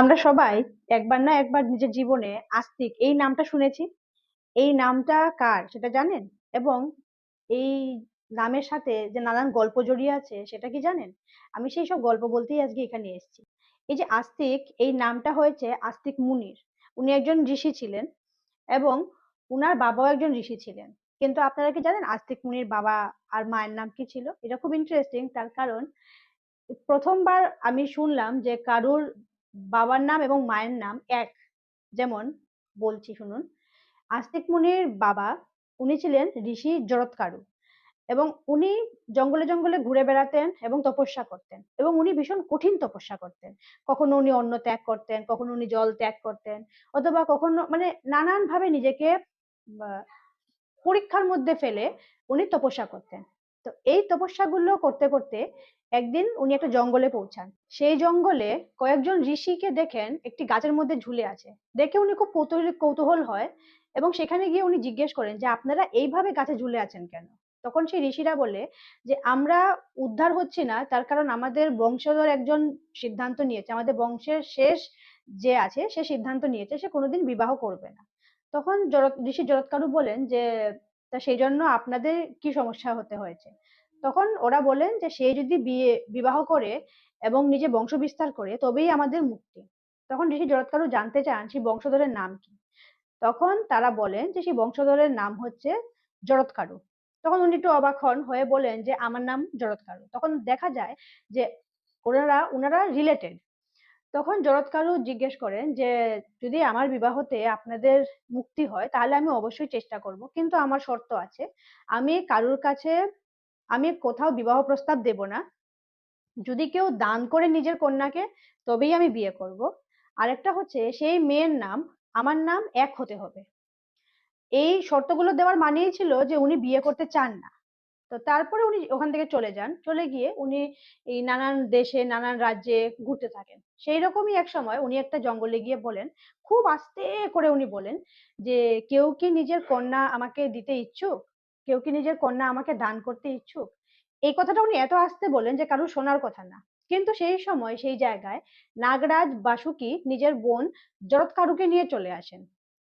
আমরা সবাই একবার না একবার নিজের জীবনে আস্তিক। এই নামটা শুনেছি। এই নামটা কার সেটা জানেন? এবং এই নামের সাথে যে নানান গল্প জড়িয়ে আছে সেটা কি জানেন? আমি সেই সব গল্প বলতেই আজকে এখানে এসেছি। এই যে আস্তিক, এই নামটা হয়েছে আস্তিক মুনির। উনি একজন ঋষি ছিলেন এবং উনার বাবাও একজন ঋষি ছিলেন। কিন্তু আপনারা কি জানেন আস্তিক মুনির বাবা আর মায়ের নাম কি ছিল? এটা খুব ইন্টারেস্টিং তার কারণ প্রথমবার আমি শুনলাম যে কারুর বাবার নাম এবং মায়ের নাম এক। যেমন বলছি, শুনুন। আস্তিক মুনির বাবা, উনি ছিলেন ঋষি জরৎকারু এবং উনি জঙ্গলে জঙ্গলে ঘুরে বেড়াতেন এবং তপস্যা করতেন এবং উনি ভীষণ কঠিন তপস্যা করতেন। কখনো উনি অন্ন ত্যাগ করতেন, কখনো উনি জল ত্যাগ করতেন অথবা কখনো মানে নানান ভাবে নিজেকে পরীক্ষার মধ্যে ফেলে উনি তপস্যা করতেন। তো এই তপস্যাগুলো করতে করতে একদিন উনি একটা জঙ্গলে পৌঁছান। সেই জঙ্গলে কয়েকজন ঋষিকে দেখেন একটি গাছের মধ্যে ঝুলে আছে। দেখে উনি খুব কৌতূহলী হয় এবং সেখানে গিয়ে উনি জিজ্ঞেস করেন যে, আপনারা এইভাবে গাছে ঝুলে আছেন কেন? তখন সেই ঋষিরা বলে যে, আমরা উদ্ধার হচ্ছি না, তার কারণ আমাদের বংশধর একজন সিদ্ধান্ত নিয়েছে। আমাদের বংশের শেষ যে আছে, সে সিদ্ধান্ত নিয়েছে, সে কোনোদিন বিবাহ করবে না। তখন ঋষি জরৎকারু বলেন যে তা সেই জন্য আপনাদের কি সমস্যা হতে হয়েছে? তখন ওরা বলেন যে, সে যদি বিয়ে, বিবাহ করে এবং নিজে বংশ বিস্তার করে, তবেই আমাদের মুক্তি। তখন ঋষি জরৎকারু জানতে চান সেই বংশধরের নাম কি। তখন তারা বলেন যে, সেই বংশধরের নাম হচ্ছে জরৎকারু তখন উনি একটু অবাক হন, হয়ে বলেন যে, আমার নাম জরৎকারু তখন দেখা যায় যে, ওনারা ওনারা রিলেটেড তখন জরৎকারু জিজ্ঞেস করেন যে, যদি আমার বিবাহতে আপনাদের মুক্তি হয়, তাহলে আমি অবশ্যই চেষ্টা করব। কিন্তু আমার শর্ত আছে। আমি কারুর কাছে, আমি কোথাও বিবাহ প্রস্তাব দেব না। যদি কেউ দান করে নিজের কন্যাকে, তবেই আমি বিয়ে করব। আরেকটা হচ্ছে, সেই মেয়ের নাম, আমার নাম এক হতে হবে। এই শর্তগুলো দেওয়ার মানেই ছিল যে, উনি বিয়ে করতে চান না। তো তারপরে উনি ওখান থেকে চলে যান। চলে গিয়ে উনি এই নানান দেশে, নানান রাজ্যে ঘুরতে থাকেন। সেই রকমই এক সময় উনি একটা জঙ্গলে গিয়ে বলেন, খুব আস্তে করে উনি বলেন যে, কেউ কি নিজের কন্যা আমাকে দিতে ইচ্ছুক? কেউ কি নিজের কন্যা আমাকে দান করতে ইচ্ছুক? এই কথাটা উনি এত আস্তে বলেন যে কারও শোনার কথা না। কিন্তু সেই সময়, সেই জায়গায় নাগরাজ বাসুকি নিজের বোন জরৎকারুকে নিয়ে চলে আসেন।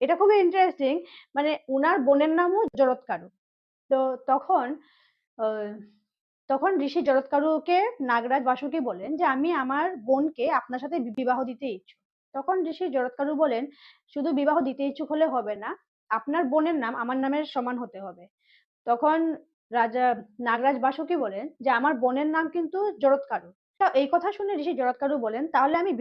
এটা খুবই ইন্টারেস্টিং মানে উনার বোনের নামও জরৎকারু তো তখন তখন ঋষি জরৎকারুকে নাগরাজ বাসুকি বলেন যে, আমি আমার বোনকে আপনার সাথে বিবাহ দিতে ইচ্ছুক। তখন ঋষি জরৎকারু বলেন, শুধু বিবাহ দিতে ইচ্ছুক হলে হবে না, আপনার বোনের নাম আমার নামের সমান হতে হবে। তখন রাজা নাগরাজ বাসুকি বলেন যে, আমার বোনের নাম কিন্তু জরৎকারু এই কথা শুনে ঋষি জরৎকারু বলেন, তাহলে আমি